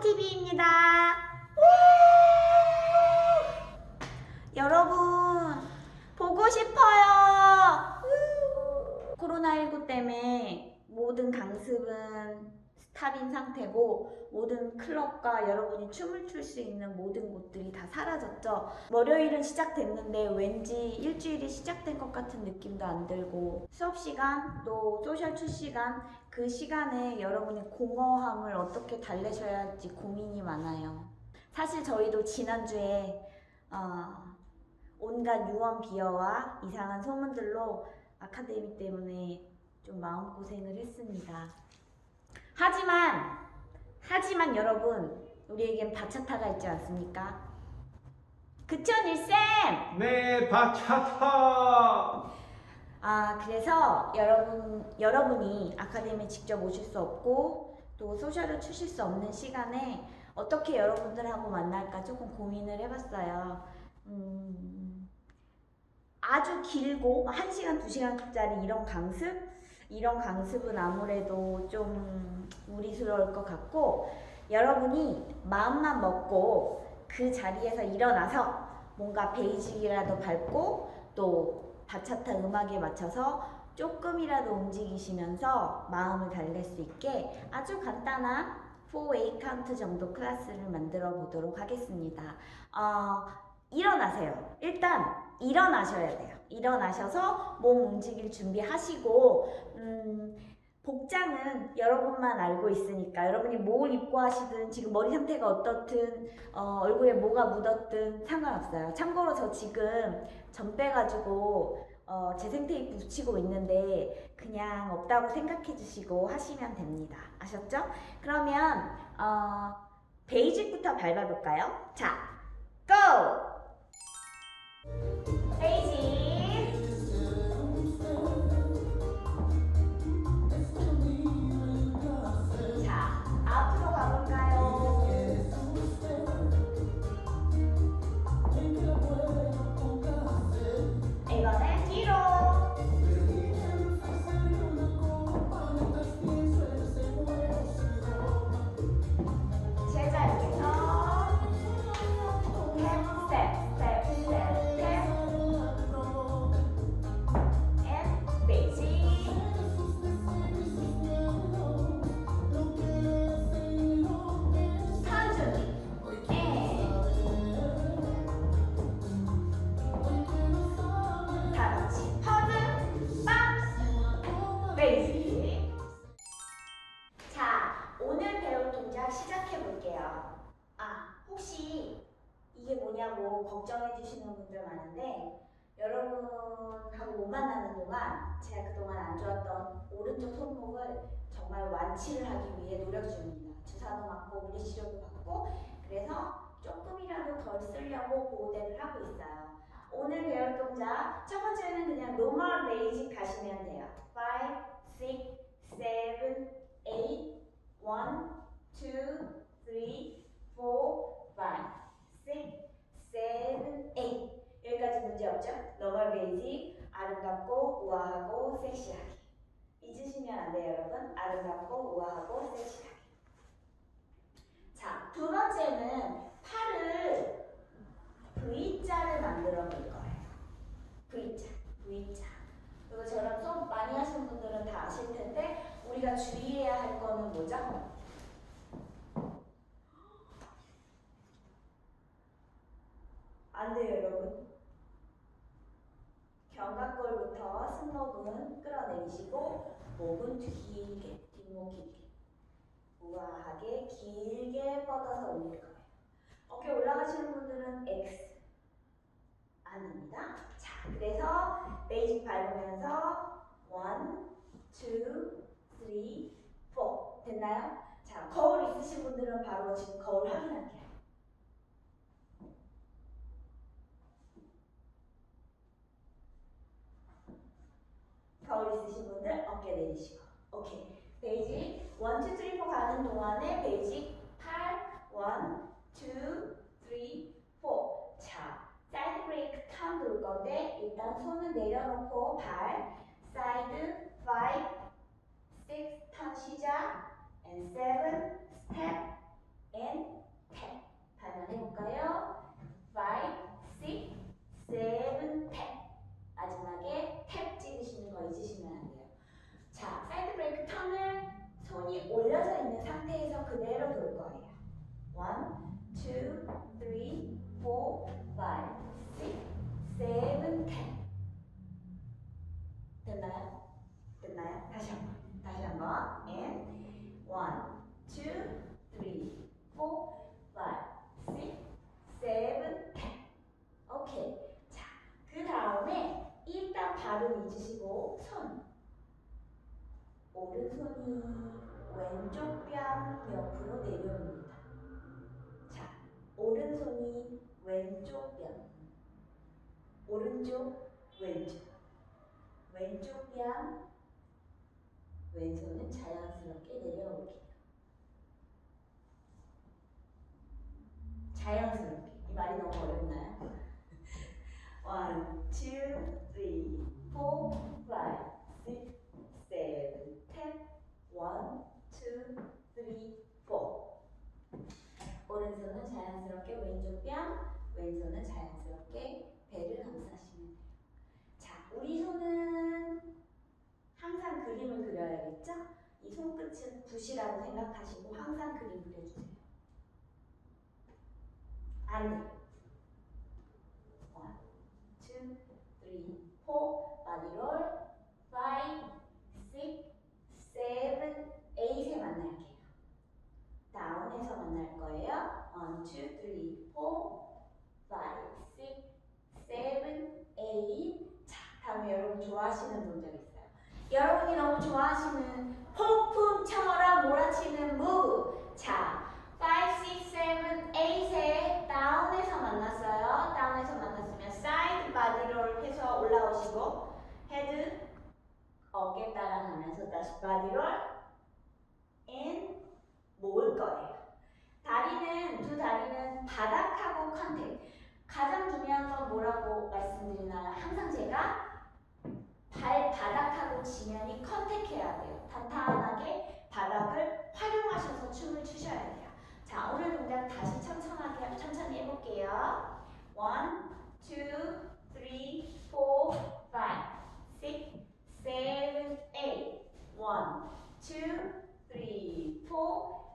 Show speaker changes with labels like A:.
A: TV입니다. 여러분 보고 싶어요. 코로나19 때문에 모든 강습은 스탑인 상태고 모든 클럽과 여러분이 춤을 출 수 있는 모든 곳들이 다 사라졌죠. 월요일은 시작됐는데 왠지 일주일이 시작된 것 같은 느낌도 안 들고 수업 시간 또 소셜 출 시간 그 시간에 여러분의 공허함을 어떻게 달래셔야 할지 고민이 많아요. 사실 저희도 지난주에 어, 온갖 유언 비어와 이상한 소문들로 아카데미 때문에 좀 마음고생을 했습니다. 하지만 하지만 여러분 우리에겐 바차타가 있지 않습니까? 그쵸 일쌤?
B: 네, 바차타.
A: 아 그래서 여러분 여러분이 아카데미에 직접 오실 수 없고 또 소셜을 추실 수 없는 시간에 어떻게 여러분들하고 만날까 조금 고민을 해봤어요. 음, 아주 길고 1시간, 2시간짜리 이런 강습? 이런 강습은 아무래도 좀 무리스러울 것 같고 여러분이 마음만 먹고 그 자리에서 일어나서 뭔가 베이직이라도 밟고 또 바차타 음악에 맞춰서 조금이라도 움직이시면서 마음을 달랠 수 있게 아주 간단한 4웨이 카운트 정도 클래스를 만들어 보도록 하겠습니다. 어, 일어나세요. 일단 일어나셔야 돼요. 일어나셔서 몸 움직일 준비하시고 음, 복장은 여러분만 알고 있으니까 여러분이 뭘 입고 하시든 지금 머리 상태가 어떻든 어, 얼굴에 뭐가 묻었든 상관없어요. 참고로 저 지금 점 빼가지고 어, 재생 테이프 붙이고 있는데 그냥 없다고 생각해 주시고 하시면 됩니다. 아셨죠? 그러면 어, 베이직부터 밟아볼까요? 자, 고! 많은데 여러분하고 못 만나는 동안 제가 그동안 안 좋았던 오른쪽 손목을 정말 완치를 하기 위해 노력 중입니다. 주사도 맞고 물리치료도 받고 그래서 조금이라도 덜 쓰려고 보호대를 하고 있어요. 오늘 배울 동작 첫 번째는 그냥 normal basic 가시면 돼요. 5, 6, 7, 8, 1, 2, 3, 4, 5, 6, 7, 8 여기까지 문제 없죠? normal basic 아름답고 우아하고 섹시하게 잊으시면 안 돼요 여러분 아름답고 우아하고 섹시하게 자, 두 번째는 팔을 V자를 만들어 볼 거예요. V자, V자. 이거 저랑 수업 많이 하시는 분들은 다 아실 텐데 우리가 주의해야 할 거는 뭐죠? 안 돼요, 여러분. 승모근 끌어내리시고 목은 길게, 뒷목 길게. 우아하게 길게 뻗어서 올릴 거예요. 어깨 올라가시는 분들은 X 아닙니다. 자, 그래서 베이직 밟으면서 1, 2, 3, 4 됐나요? 자, 거울 있으신 분들은 바로 지금 거울 확인 건데 일단 손은 내려놓고 발 사이드 5 6 턴 시작 and 7 step and tap 반환해 볼까요? 5 6 다시 한 번. 다시 한 번. And one, two, three, four, five, six, seven, ten. 오케이. 자, 그 다음에 일단 발은 잊으시고 손. 오른손이 왼쪽 뺨 옆으로 내려옵니다. 자, 오른손이 왼쪽 뺨. 오른쪽, 왼쪽. 왼쪽 뺨. 왼손은 자연스럽게 내려올게요. 자연스럽게. 이 말이 너무 어렵나요? One, two, three, four, five, six, seven, ten. One, two, three, four. 오른손은 자연스럽게 왼쪽 뺨, 왼손은 자연스럽게 배를 감싸시면 돼요. 자, 우리 손은 항상 그림을 그려야겠죠? 이 손끝은 붓이라고 생각하시고 항상 그림 그려주세요. 안 돼. One, two, three, four. body roll. Five, six, seven, eight에 만날게요. 다운에서 만날 거예요. One, two, three, four, five, six, seven, eight. 자, 다음에 여러분 좋아하시는 동작 있어요. 여러분이 너무 좋아하시는 폭풍처럼 몰아치는 move. 자, 5, 6, 7, 8에 다운에서 만났어요. 다운에서 만났으면 사이드 바디롤 해서 올라오시고 헤드 어깨 따라가면서 다시 바디롤 인 모을 거예요. 다리는 두 다리는 바닥하고 컨택. 가장 중요한 건 뭐라고 말씀드리나요? 항상 제가 발바닥 하고 지면이 컨택해야 돼요. 탄탄하게 바닥을 활용하셔서 춤을 추셔야 돼요. 자, 오늘 동작 다시 천천하게 천천히 해볼게요. One, two, three, four, five, six, seven, eight. One, two, three, four,